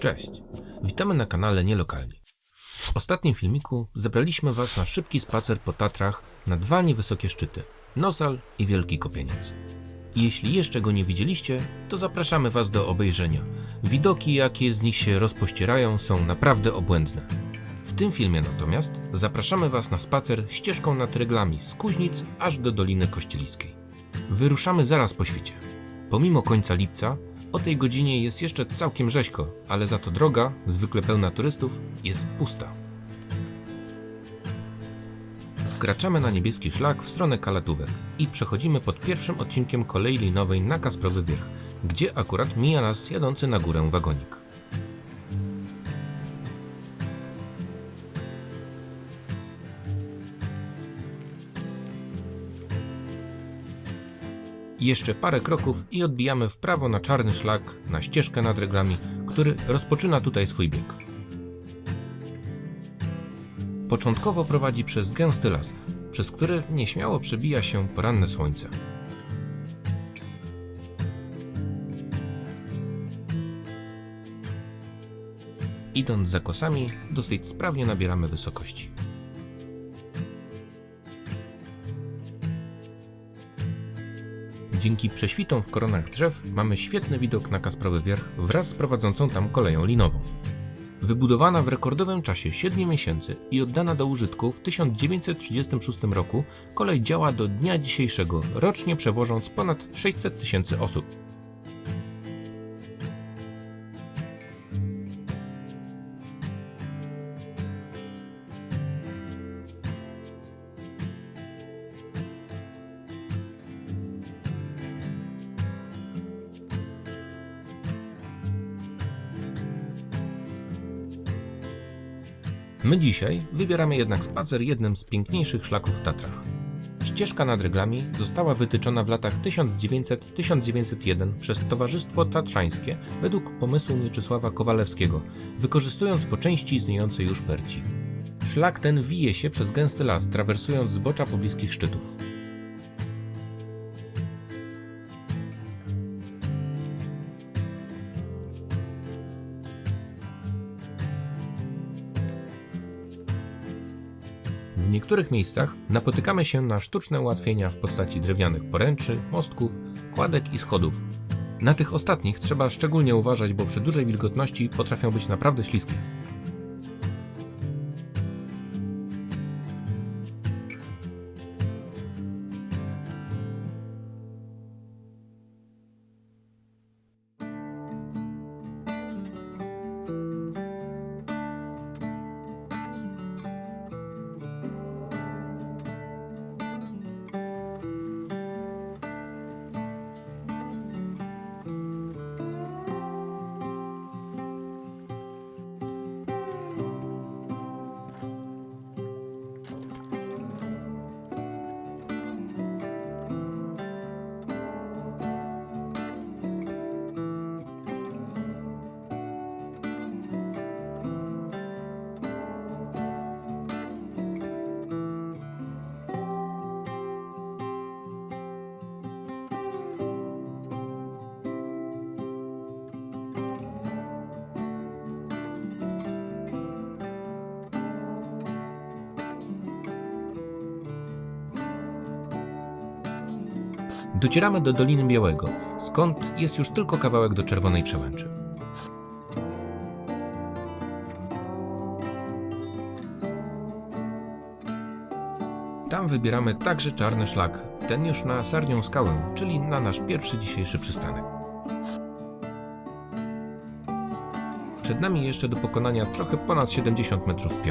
Cześć, witamy na kanale Nielokalni. W ostatnim filmiku zebraliśmy Was na szybki spacer po Tatrach na dwa niewysokie szczyty Nosal i Wielki Kopieniec. Jeśli jeszcze go nie widzieliście, to zapraszamy Was do obejrzenia. Widoki, jakie z nich się rozpościerają, są naprawdę obłędne. W tym filmie natomiast zapraszamy Was na spacer ścieżką nad reglami z Kuźnic aż do Doliny Kościeliskiej. Wyruszamy zaraz po świcie. Pomimo końca lipca, o tej godzinie jest jeszcze całkiem rzeźko, ale za to droga, zwykle pełna turystów, jest pusta. Wkraczamy na niebieski szlak w stronę Kalatówek i przechodzimy pod pierwszym odcinkiem kolei linowej na Kasprowy Wierch, gdzie akurat mija nas jadący na górę wagonik. Jeszcze parę kroków i odbijamy w prawo na czarny szlak, na ścieżkę nad reglami, który rozpoczyna tutaj swój bieg. Początkowo prowadzi przez gęsty las, przez który nieśmiało przebija się poranne słońce. Idąc za kosami, dosyć sprawnie nabieramy wysokości. Dzięki prześwitom w koronach drzew mamy świetny widok na Kasprowy Wierch wraz z prowadzącą tam koleją linową. Wybudowana w rekordowym czasie 7 miesięcy i oddana do użytku w 1936 roku, kolej działa do dnia dzisiejszego, rocznie przewożąc ponad 600 tysięcy osób. My dzisiaj wybieramy jednak spacer jednym z piękniejszych szlaków w Tatrach. Ścieżka nad reglami została wytyczona w latach 1900-1901 przez Towarzystwo Tatrzańskie według pomysłu Mieczysława Kowalewskiego, wykorzystując po części istniejące już perci. Szlak ten wije się przez gęsty las, trawersując zbocza pobliskich szczytów. W niektórych miejscach napotykamy się na sztuczne ułatwienia w postaci drewnianych poręczy, mostków, kładek i schodów. Na tych ostatnich trzeba szczególnie uważać, bo przy dużej wilgotności potrafią być naprawdę śliskie. Docieramy do Doliny Białego, skąd jest już tylko kawałek do Czerwonej Przełęczy. Tam wybieramy także czarny szlak, ten już na Sarnią Skałę, czyli na nasz pierwszy dzisiejszy przystanek. Przed nami jeszcze do pokonania trochę ponad 70 metrów w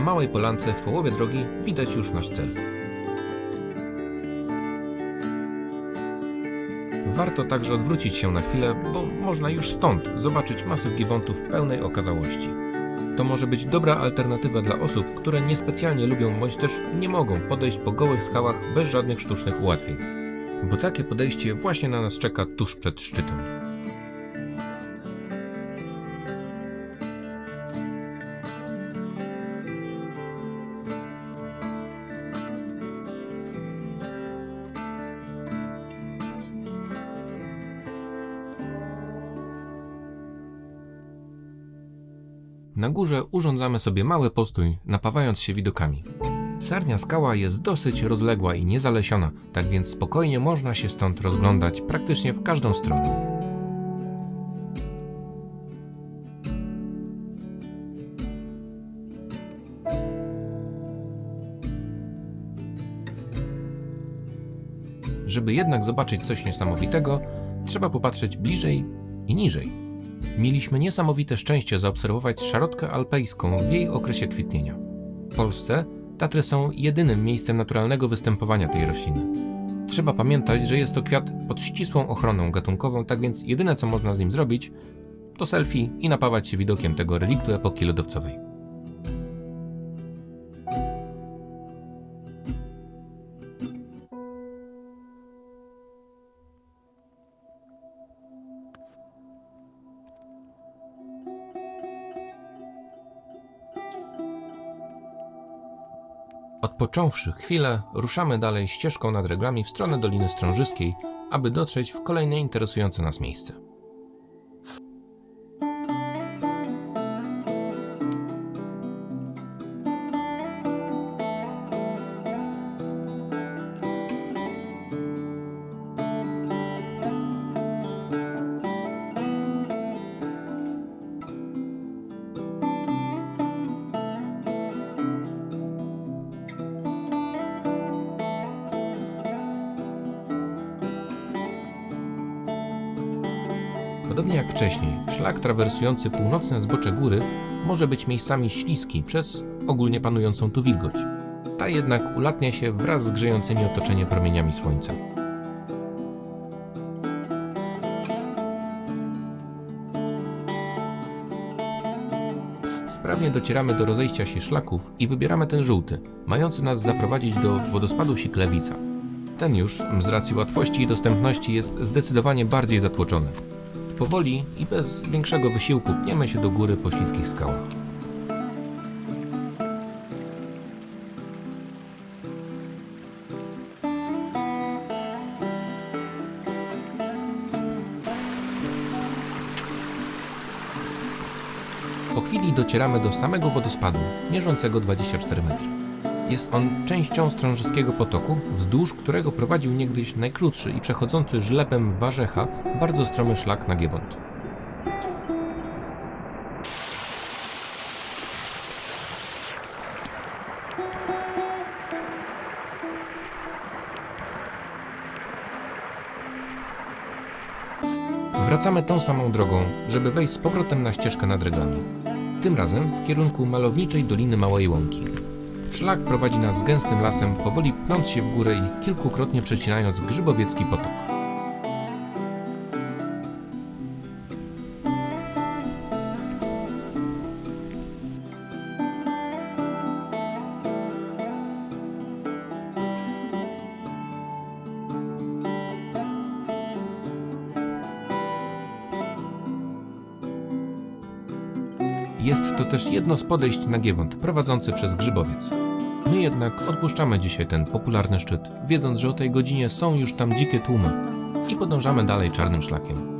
Na małej polance w połowie drogi widać już nasz cel. Warto także odwrócić się na chwilę, bo można już stąd zobaczyć masyw w pełnej okazałości. To może być dobra alternatywa dla osób, które niespecjalnie lubią bądź też nie mogą podejść po gołych skałach bez żadnych sztucznych ułatwień. bo takie podejście właśnie na nas czeka tuż przed szczytem. Na górze urządzamy sobie mały postój, napawając się widokami. Sarnia skała jest dosyć rozległa i niezalesiona, tak więc spokojnie można się stąd rozglądać praktycznie w każdą stronę. Żeby jednak zobaczyć coś niesamowitego, trzeba popatrzeć bliżej i niżej. Mieliśmy niesamowite szczęście zaobserwować szarotkę alpejską w jej okresie kwitnienia. W Polsce Tatry są jedynym miejscem naturalnego występowania tej rośliny. Trzeba pamiętać, że jest to kwiat pod ścisłą ochroną gatunkową, tak więc jedyne co można z nim zrobić, to selfie i napawać się widokiem tego reliktu epoki lodowcowej. Odpocząwszy chwilę, ruszamy dalej ścieżką nad reglami w stronę Doliny Strążyskiej, aby dotrzeć w kolejne interesujące nas miejsce. Podobnie jak wcześniej, szlak trawersujący północne zbocze góry może być miejscami śliski przez ogólnie panującą tu wilgoć. Ta jednak ulatnia się wraz z grzejącymi otoczenie promieniami słońca. Sprawnie docieramy do rozejścia się szlaków i wybieramy ten żółty, mający nas zaprowadzić do wodospadu Siklewica. Ten już, z racji łatwości i dostępności, jest zdecydowanie bardziej zatłoczony. Powoli i bez większego wysiłku pniemy się do góry po śliskich skałach. Po chwili docieramy do samego wodospadu, mierzącego 24 metry. Jest on częścią Strążyskiego Potoku, wzdłuż którego prowadził niegdyś najkrótszy i przechodzący żlepem Warzecha bardzo stromy szlak na Giewont. Wracamy tą samą drogą, żeby wejść z powrotem na ścieżkę nad reglami. Tym razem w kierunku malowniczej Doliny Małej Łąki. Szlak prowadzi nas gęstym lasem, powoli pnąc się w górę i kilkukrotnie przecinając Grzybowiecki potok. Jest to też jedno z podejść na Giewont, prowadzący przez Grzybowiec. My jednak odpuszczamy dzisiaj ten popularny szczyt, wiedząc, że o tej godzinie są już tam dzikie tłumy i podążamy dalej czarnym szlakiem.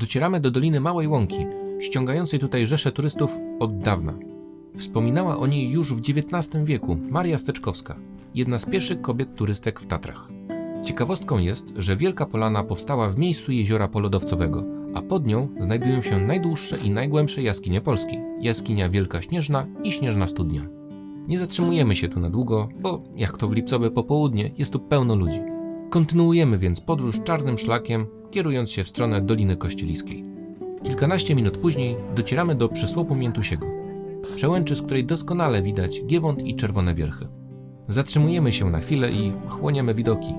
Docieramy do Doliny Małej Łąki, ściągającej tutaj rzesze turystów od dawna. Wspominała o niej już w XIX wieku Maria Steczkowska, jedna z pierwszych kobiet turystek w Tatrach. Ciekawostką jest, że Wielka Polana powstała w miejscu jeziora polodowcowego, a pod nią znajdują się najdłuższe i najgłębsze jaskinie Polski: jaskinia Wielka Śnieżna i Śnieżna Studnia. Nie zatrzymujemy się tu na długo, bo jak to w lipcowe popołudnie, jest tu pełno ludzi. Kontynuujemy więc podróż czarnym szlakiem, kierując się w stronę Doliny Kościeliskiej. Kilkanaście minut później docieramy do przysłopu Miętusiego, przełęczy, z której doskonale widać Giewont i Czerwone Wierchy. Zatrzymujemy się na chwilę i chłoniemy widoki.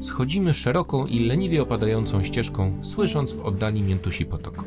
Schodzimy szeroką i leniwie opadającą ścieżką, słysząc w oddali Miętusi potok.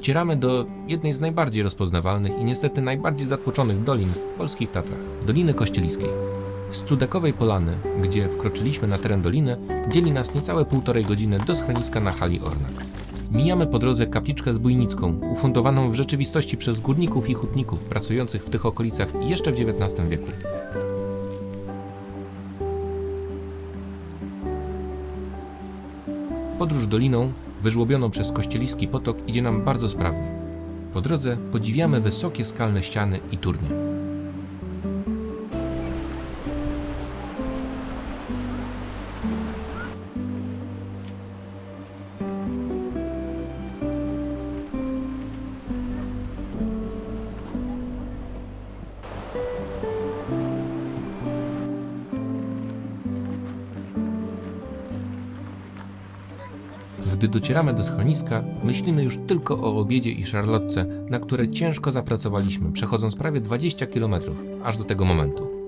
Docieramy do jednej z najbardziej rozpoznawalnych i niestety najbardziej zatłoczonych dolin w polskich Tatrach Doliny Kościeliskiej. Z Cudekowej Polany, gdzie wkroczyliśmy na teren doliny, dzieli nas niecałe półtorej godziny do schroniska na hali Ornak. Mijamy po drodze kapliczkę zbójnicką, ufundowaną w rzeczywistości przez górników i hutników pracujących w tych okolicach jeszcze w XIX wieku. Podróż doliną, wyżłobioną przez kościeliski potok, idzie nam bardzo sprawnie. Po drodze podziwiamy wysokie skalne ściany i turnie. Gdy docieramy do schroniska, myślimy już tylko o obiedzie i szarlotce, na które ciężko zapracowaliśmy, przechodząc prawie 20 km, aż do tego momentu.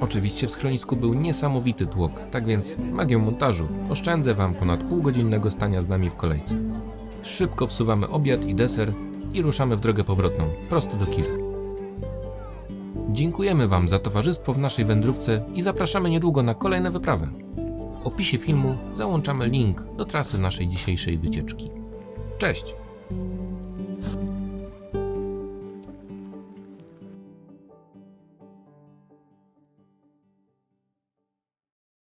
Oczywiście w schronisku był niesamowity tłok, tak więc magią montażu oszczędzę Wam ponad półgodzinnego stania z nami w kolejce. Szybko wsuwamy obiad i deser i ruszamy w drogę powrotną, prosto do Kir. Dziękujemy Wam za towarzystwo w naszej wędrówce i zapraszamy niedługo na kolejne wyprawy. W opisie filmu załączamy link do trasy naszej dzisiejszej wycieczki. Cześć!